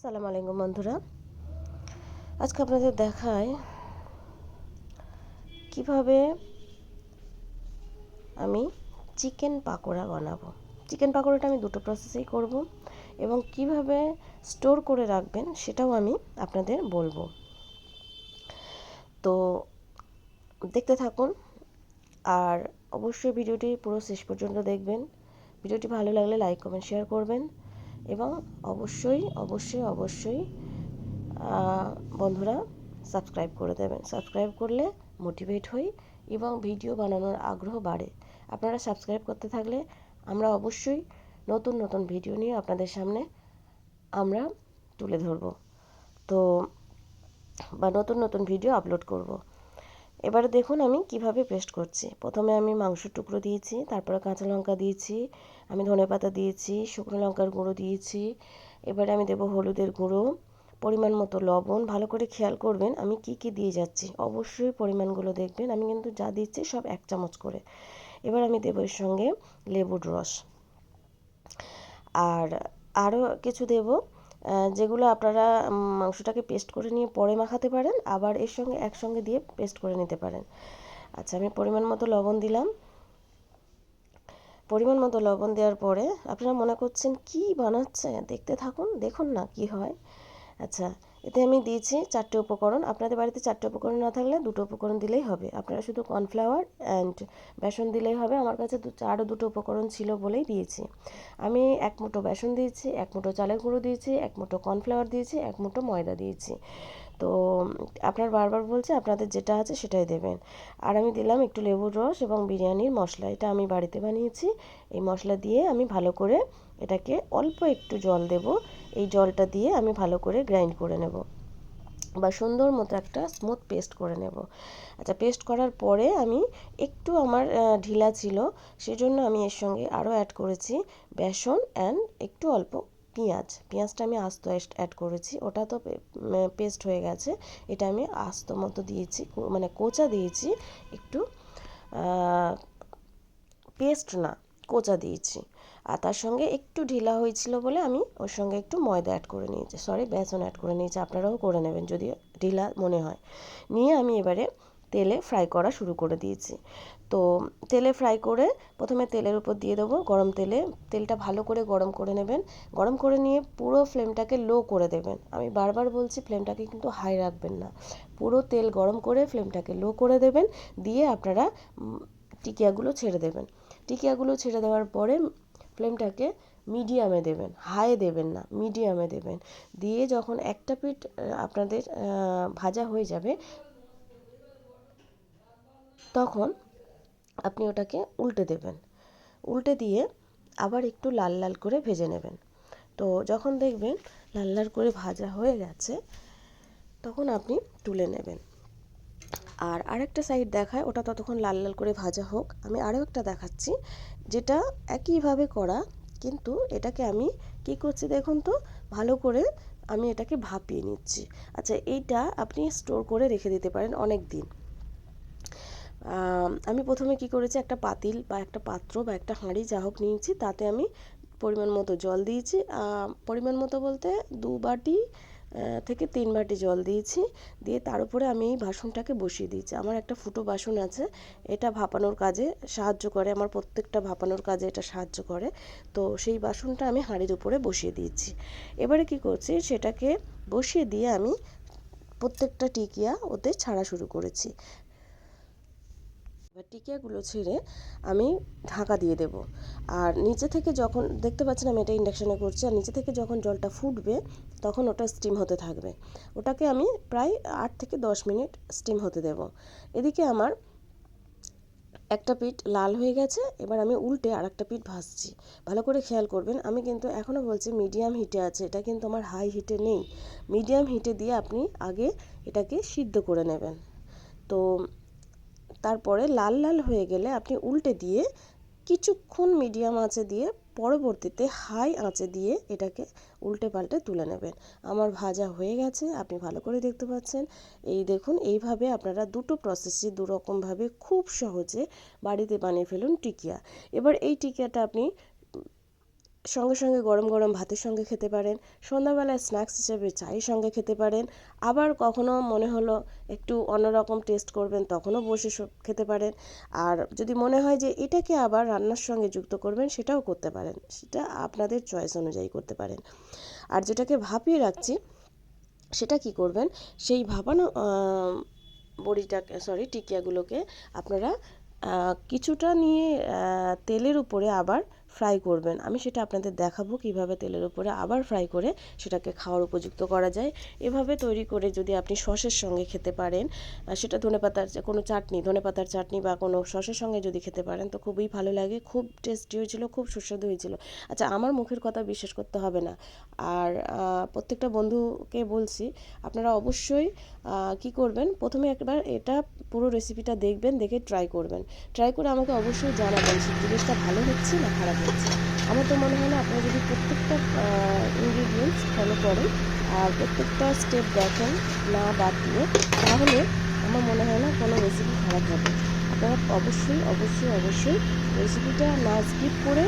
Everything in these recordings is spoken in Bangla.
আসসালামু আলাইকুম বন্ধুরা। আজকে আপনাদের দেখায় কীভাবে আমি চিকেন পাকোড়া বানাবো। চিকেন পাকোড়াটা আমি দুটো প্রসেসেই করব এবং কীভাবে স্টোর করে রাখবেন সেটাও আমি আপনাদের বলব। তো দেখতে থাকুন আর অবশ্যই ভিডিওটি পুরো শেষ পর্যন্ত দেখবেন। ভিডিওটি ভালো লাগলে লাইক কমেন্ট শেয়ার করবেন। এবং অবশ্যই অবশ্যই অবশ্যই বন্ধুরা সাবস্ক্রাইব করে দেবেন। সাবস্ক্রাইব করলে মোটিভেট হই এবং ভিডিও বানানোর আগ্রহ বাড়ে। আপনারা সাবস্ক্রাইব করতে থাকলে আমরা অবশ্যই নতুন নতুন ভিডিও নিয়ে আপনাদের সামনে আমরা তুলে ধরব। তো, বা নতুন নতুন ভিডিও আপলোড করব। এবারে দেখুন আমি কীভাবে পেস্ট করছি। প্রথমে আমি মাংসের টুকরো দিয়েছি, তারপরে কাঁচা লঙ্কা দিয়েছি, আমি ধনে পাতা দিয়েছি, শুকনো লঙ্কার গুঁড়ো দিয়েছি, এবারে আমি দেবো হলুদের গুঁড়ো, পরিমাণ মতো লবণ। ভালো করে খেয়াল করবেন আমি কি কি দিয়ে যাচ্ছি। অবশ্যই পরিমাণগুলো দেখবেন, আমি কিন্তু যা দিচ্ছি সব এক চামচ করে। এবার আমি দেবো এর সঙ্গে লেবুর রস। আর আরও কিছু দেবো যেগুলো আপনারা মাংসটাকে পেস্ট করে নিয়ে পরে মাখাতে পারেন, আবার এর সঙ্গে একসঙ্গে দিয়ে পেস্ট করে নিতে পারেন। আচ্ছা আমি পরিমাণ মতো লবণ দিলাম। পরিমাণ মতো লবণ দেওয়ার পরে আপনারা মনে করছেন কি বানাচ্ছে? দেখতে থাকুন, দেখুন না কি হয়। আচ্ছা এতে আমি দিয়েছি চারটে উপকরণ। আপনাদের বাড়িতে চারটে উপকরণ না থাকলে দুটো উপকরণ দিলেই হবে। আপনারা শুধু কর্নফ্লাওয়ার অ্যান্ড বেসন দিলেই হবে। আমার কাছে আরও দুটো উপকরণ ছিল বলেই দিয়েছি। আমি এক মুঠো বেসন দিয়েছি, এক মুঠো চালের গুঁড়ো দিয়েছি, এক মুঠো কর্নফ্লাওয়ার দিয়েছি, এক মুঠো ময়দা দিয়েছি। তো আপনার বারবার বলছে আপনাদের যেটা আছে সেটাই দেবেন। আর আমি দিলাম একটু লেবুর রস এবং বিরিয়ানির মশলা। এটা আমি বাড়িতে বানিয়েছি। এই মশলা দিয়ে আমি ভালো করে এটাকে অল্প একটু জল দেব। এই জলটা দিয়ে আমি ভালো করে গ্রাইন্ড করে নেব বা সুন্দর মতো একটা স্মুথ পেস্ট করে নেব। আচ্ছা পেস্ট করার পরে আমি একটু আমার ঢিলা ছিল, সেজন্য আমি এর সঙ্গে আরও অ্যাড করেছি বেসন অ্যান্ড একটু অল্প পেঁয়াজ, পেঁয়াজটা আমি আস্ত অ্যাড করেছি। ওটা তো পেস্ট হয়ে গেছে। এটা আমি আস্ত মতো দিয়েছি মানে কোচা দিয়েছি, একটু পেস্ট না, কোচা দিয়েছি। আর তার সঙ্গে একটু ঢিলা হয়েছিল বলে আমি ওর সঙ্গে একটু ময়দা অ্যাড করে নিয়েছি। সরি বেসন অ্যাড করে নিয়েছি। আপনারাও করে নেবেন যদি ঢিলা মনে হয়। নিয়ে আমি এবারে তেলে ফ্রাই করা শুরু করে দিয়েছি। তো তেলে ফ্রাই করে প্রথমে তেলের উপর দিয়ে দেবো গরম তেলে। তেলটা ভালো করে গরম করে নেবেন। গরম করে নিয়ে পুরো ফ্লেমটাকে লো করে দেবেন। আমি বারবার বলছি ফ্লেমটাকে কিন্তু হাই রাখবেন না। পুরো তেল গরম করে ফ্লেমটাকে লো করে দেবেন। দিয়ে আপনারা টিকিয়াগুলো ছেড়ে দেবেন। টিকিয়াগুলো ছেড়ে দেওয়ার পরে ফ্লেমটাকে মিডিয়ামে দেবেন। হাই দেবেন না মিডিয়ামে দেবেন। দিয়ে যখন একটা পিঠ আপনাদের ভাজা হয়ে যাবে তখন আপনি ওটাকে উল্টে দেবেন। উল্টে দিয়ে আবার একটু লাল লাল করে ভেজে নেবেন। তো যখন দেখবেন লাল লাল করে ভাজা হয়ে গেছে, তখন আপনি তুলে নেবেন। আর আরেকটা সাইড দেখায়, ওটা ততক্ষণ লাল লাল করে ভাজা হোক। আমি আরও একটা দেখাচ্ছি, যেটা একইভাবে করা, কিন্তু এটাকে আমি কি করছি দেখুন তো? ভালো করে আমি এটাকে ভাপিয়ে নিচ্ছি। আচ্ছা এইটা আপনি স্টোর করে রেখে দিতে পারেন অনেক দিন আমি প্রথমে কি করেছি, একটা পাতিল বা একটা পাত্র বা একটা হাঁড়ি যা হোক নিয়েছি, তাতে আমি পরিমাণ মতো জল দিয়েছি। পরিমাণ মতো বলতে দু বাটি থেকে তিন বাটি জল দিয়েছি। দিয়ে তার উপরে আমি এই বাসনটাকে বসিয়ে দিয়েছি। আমার একটা ফুটো বাসন আছে, এটা ভাপানোর কাজে সাহায্য করে, আমার প্রত্যেকটা ভাপানোর কাজে এটা সাহায্য করে। তো সেই বাসনটা আমি হাঁড়ির উপরে বসিয়ে দিয়েছি। এবারে কি করছি, সেটাকে বসিয়ে দিয়ে আমি প্রত্যেকটা টিকিয়া ওতে ছাড়া শুরু করেছি। এবার টিকিয়াগুলো ছেড়ে আমি ঢাকা দিয়ে দেব। আর নিচে থেকে যখন, দেখতে পাচ্ছেন আমি এটা ইন্ডাকশানে করছি, আর নিচে থেকে যখন জলটা ফুটবে, তখন ওটা স্টিম হতে থাকবে। ওটাকে আমি প্রায় আট থেকে দশ মিনিট স্টিম হতে দেব। এদিকে আমার একটা পিঠ লাল হয়ে গেছে, এবার আমি উল্টে আর একটা পিঠ ভাজছি। ভালো করে খেয়াল করবেন, আমি কিন্তু এখনও বলছি মিডিয়াম হিটে আছে, এটা কিন্তু আমার হাই হিটে নেই। মিডিয়াম হিটে দিয়ে আপনি আগে এটাকে সিদ্ধ করে নেবেন। তো তারপরে লাল লাল হয়ে গেলে আপনি উল্টে দিয়ে কিছুক্ষণ মিডিয়াম আঁচে দিয়ে পরবর্তীতে হাই আঁচে দিয়ে এটাকে উল্টে পাল্টে তুলে নেবেন। আমার ভাজা হয়ে গেছে, আপনি ভালো করে দেখতে পাচ্ছেন। এই দেখুন, এইভাবে আপনারা দুটো প্রসেসে দুরকমভাবে খুব সহজে বাড়িতে বানিয়ে ফেলুন টিকিয়া। এবার এই টিকিয়াটা আপনি সঙ্গে সঙ্গে গরম গরম ভাতের সঙ্গে খেতে পারেন। সন্ধ্যাবেলায় স্ন্যাক্স হিসেবে চায়ের সঙ্গে খেতে পারেন। আবার কখনো মনে হলো একটু অন্যরকম টেস্ট করবেন তখনও বসে খেতে পারেন। আর যদি মনে হয় যে এটাকে আবার রান্নার সঙ্গে যুক্ত করবেন সেটাও করতে পারেন। সেটা আপনাদের চয়েস অনুযায়ী করতে পারেন। আর যেটাকে ভাপিয়ে রাখছি সেটা কি করবেন? সেই ভাপানো আহ, বড়িটাকে সরি টিকিয়াগুলোকে আপনারা কিছুটা নিয়ে তেলের উপরে আবার ফ্রাই করবেন। আমি সেটা আপনাদের দেখাবো কীভাবে তেলের উপরে আবার ফ্রাই করে সেটাকে খাওয়ার উপযুক্ত করা যায়। এভাবে তৈরি করে যদি আপনি সসের সঙ্গে খেতে পারেন সেটা ধনেপাতার কোনো চাটনি ধনেপাতার চাটনি বা কোনো সসের সঙ্গে যদি খেতে পারেন তো খুবই ভালো লাগে। খুব টেস্টি হয়েছিল, খুব সুস্বাদু হয়েছিল। আচ্ছা আমার মুখের কথা বিশ্বাস করতে হবে না। আর প্রত্যেকটা বন্ধুকে বলছি, আপনারা অবশ্যই কি করবেন? প্রথমে একবার এটা পুরো রেসিপিটা দেখবেন, দেখে ট্রাই করবেন। ট্রাই করে আমাকে অবশ্যই জানাবেন জিনিসটা ভালো হচ্ছে না খারাপ হচ্ছে আমার তো মনে হয় না আপনারা যদি প্রত্যেকটা ইনগ্রিডিয়েন্টস ফলো করেন আর প্রত্যেকটা স্টেপ দেখেন, না বাদ দিয়ে, তাহলে আমার মনে হয় না কোনো রেসিপি খারাপ হবে। আপনারা অবশ্যই অবশ্যই অবশ্যই রেসিপিটা না স্কিপ করে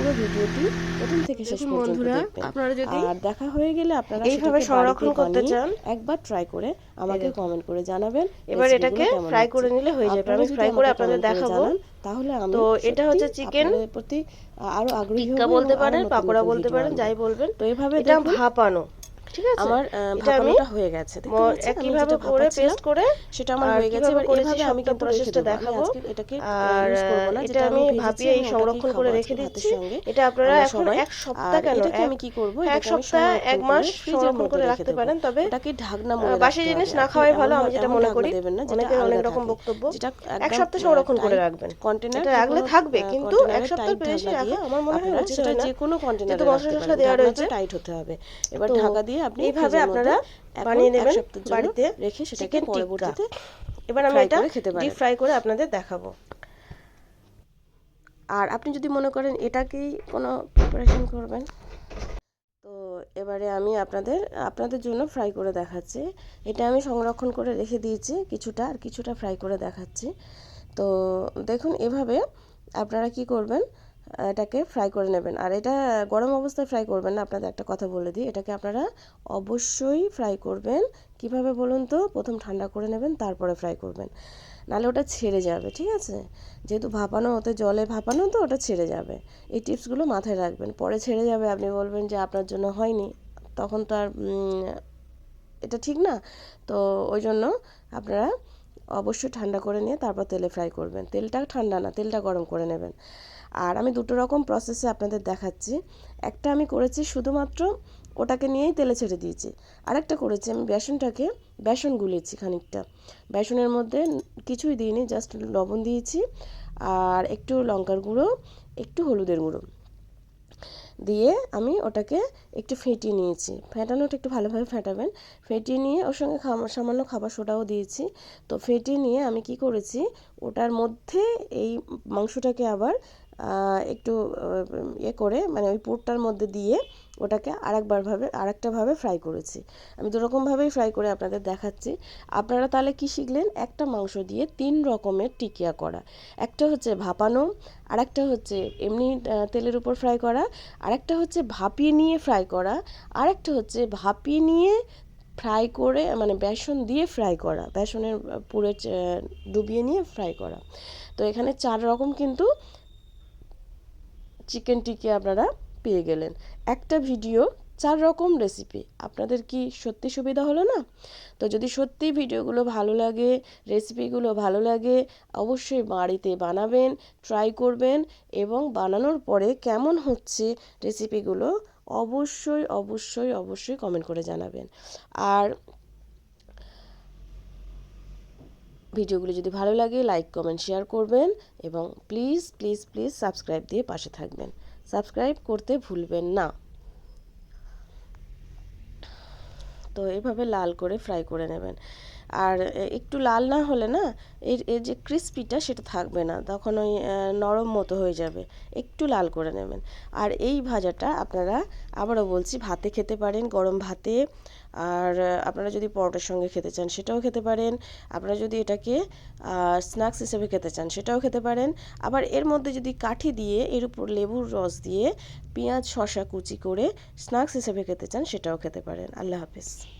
পুরো ভিডিওটি প্রথম থেকে শেষ পর্যন্ত দেখবেন। আপনারা যদি আর দেখা হয়ে গেলে আপনারা এইভাবে সংরক্ষণ করতে চান, একবার ট্রাই করে আমাকে কমেন্ট করে জানাবেন। এবার এটাকে ফ্রাই করে নিলে হয়ে যাবে। আমি ফ্রাই করে আপনাদের দেখাবো। জানান, তাহলে আমি তো এটা হচ্ছে চিকেন প্রতি আরও আগ্রহী বলতে পারেন পাকোড়া বলতে পারেন যাই বলবেন। তো এভাবে এটা ভাপানো। ঠিক আছে? আমার ভাপানোটা হয়ে গেছে? আমি করে পেস্ট করে সেটা আমার হয়ে গেছে। এবার এভাবে আমি কিন্তু প্রসেসটা দেখাবো। এটাকে আর এটা আমি ভাপিয়ে ওটাকেই সংরক্ষণ করে রেখে দিচ্ছি। এটা আপনারা এখন এক সপ্তাহ কেন? এটাকে আমি কি করব? এক সপ্তাহ এক মাস সংরক্ষণ করে রাখতে পারেন তবে ওটাকে ঢাকনা মুড়ে বাসি জিনিস না খাওয়াই ভালো আমি যেটা মনে করি। দেবেন না যেটা অনেক রকম বক্তব্য। এক সপ্তাহ সংরক্ষণ করে রাখবেন। কন্টেনার এটা রাখলে থাকবে কিন্তু এক সপ্তাহ বেশি রাখা আমার মনে হয় সেটা যে কোনো কন্টেনারে মশলা টশলা দেওয়া রয়েছে টাইট হতে হবে এবার ঢাকা দিয়ে আপনি এইভাবে আপনারা বানিয়ে নেবেন বাড়িতে রেখে সেটাকে পরবর্তীতে এবার আমি এটা খেতে। ডিপ ফ্রাই করে আপনাদের দেখাবো। আর আপনি যদি মনে করেন এটাকেই কোনো প্রিপারেশন করবেন তো এবারে আমি আপনাদের আপনাদের জন্য ফ্রাই করে দেখাচ্ছি। এটা আমি সংরক্ষণ করে রেখে দিয়েছি কিছুটা আর কিছুটা ফ্রাই করে দেখাচ্ছি। তো দেখুন এভাবে আপনারা কি করবেন এটাকে ফ্রাই করে নেবেন। আর এটা গরম অবস্থায় ফ্রাই করবেন না, আপনাদের একটা কথা বলে দিই। এটাকে আপনারা অবশ্যই ফ্রাই করবেন। কীভাবে বলুন তো? প্রথম ঠান্ডা করে নেবেন, তারপরে ফ্রাই করবেন। নাহলে ওটা ছেড়ে যাবে, ঠিক আছে? যেহেতু ভাপানো, ওতে জলে ভাপানো তো ওটা ছেড়ে যাবে। এই টিপসগুলো মাথায় রাখবেন। পরে ছেড়ে যাবে, আপনি বলবেন যে আপনার জন্য হয়নি। তখন তো আর এটা ঠিক না। তো ওই জন্য আপনারা অবশ্যই ঠান্ডা করে নিয়ে তারপর তেলে ফ্রাই করবেন। তেলটা ঠান্ডা না, তেলটা গরম করে নেবেন। আর আমি দুটো রকম প্রসেসে আপনাদের দেখাচ্ছি। একটা আমি করেছি শুধুমাত্র ওটাকে নিয়েই তেলে ছেড়ে দিয়েছি। আরেকটা করেছি আমি বেসনটাকে, বেসন গুলেছি খানিকটা। বেসনের মধ্যে কিছুই দিইনি জাস্ট লবণ দিয়েছি। আর একটু লঙ্কার গুঁড়ো, একটু হলুদের গুঁড়ো। দিয়ে আমি ওটাকে একটু ফেটিয়ে নিয়েছি। ফেটানোটা একটু ভালোভাবে ফেটাবেন। ফেটিয়ে নিয়ে ওর সঙ্গে সামান্য খাবার সোডাও দিয়েছি। তো ফেটিয়ে নিয়ে আমি কি করেছি, ওটার মধ্যে এই মাংসটাকে আবার একটু ইয়ে করে মানে ওই পুরটার মধ্যে দিয়ে ওটাকে আরেকবার ভাবে আরেকটাভাবে ফ্রাই করেছি। আমি দুরকমভাবেই ফ্রাই করে আপনাদের দেখাচ্ছি। আপনারা তাহলে কি শিখলেন? একটা মাংস দিয়ে তিন রকমের টিকিয়া করা। একটা হচ্ছে ভাপানো, আরেকটা হচ্ছে এমনি তেলের উপর ফ্রাই করা, আরেকটা হচ্ছে ভাপিয়ে নিয়ে ফ্রাই করা, আরেকটা হচ্ছে ভাপিয়ে নিয়ে ফ্রাই করে মানে বেসন দিয়ে ফ্রাই করা, বেসনের পুরে ডুবিয়ে নিয়ে ফ্রাই করা। তো এখানে চার রকম কিন্তু চিকেন টিকিয়া আপনারা পেয়ে গেলেন। একটা ভিডিও, চার রকম রেসিপি আপনাদের কি সত্যি সুবিধা হলো না? তো যদি সত্যি ভিডিওগুলো ভালো লাগে রেসিপিগুলো ভালো লাগে, অবশ্যই বাড়িতে বানাবেন ট্রাই করবেন এবং বানানোর পরে কেমন হচ্ছে রেসিপিগুলো অবশ্যই অবশ্যই অবশ্যই কমেন্ট করে জানাবেন। আর ভিডিওগুলো যদি ভালো লাগে লাইক কমেন্ট শেয়ার করবেন এবং প্লিজ প্লিজ প্লিজ সাবস্ক্রাইব দিয়ে পাশে থাকবেন। সাবস্ক্রাইব করতে ভুলবেন না। তো এভাবে লাল করে ফ্রাই করে নেবেন। আর একটু লাল না হলে না, এর এর যে ক্রিস্পিটা সেটা থাকবে না, তখন ওই নরম মতো হয়ে যাবে, একটু লাল করে নেবেন। আর এই ভাজাটা আপনারা আবারও বলছি, ভাতে খেতে পারেন গরম ভাতে, আর আপনারা যদি পরোটার সঙ্গে খেতে চান সেটাও খেতে পারেন, আপনারা যদি এটাকে স্ন্যাক্স হিসেবে খেতে চান সেটাও খেতে পারেন। আবার এর মধ্যে যদি কাঠি দিয়ে, এর উপর লেবুর রস দিয়ে, পেঁয়াজ, শসা কুচি করে স্ন্যাক্স হিসেবে খেতে চান সেটাও খেতে পারেন। আল্লাহ হাফেজ।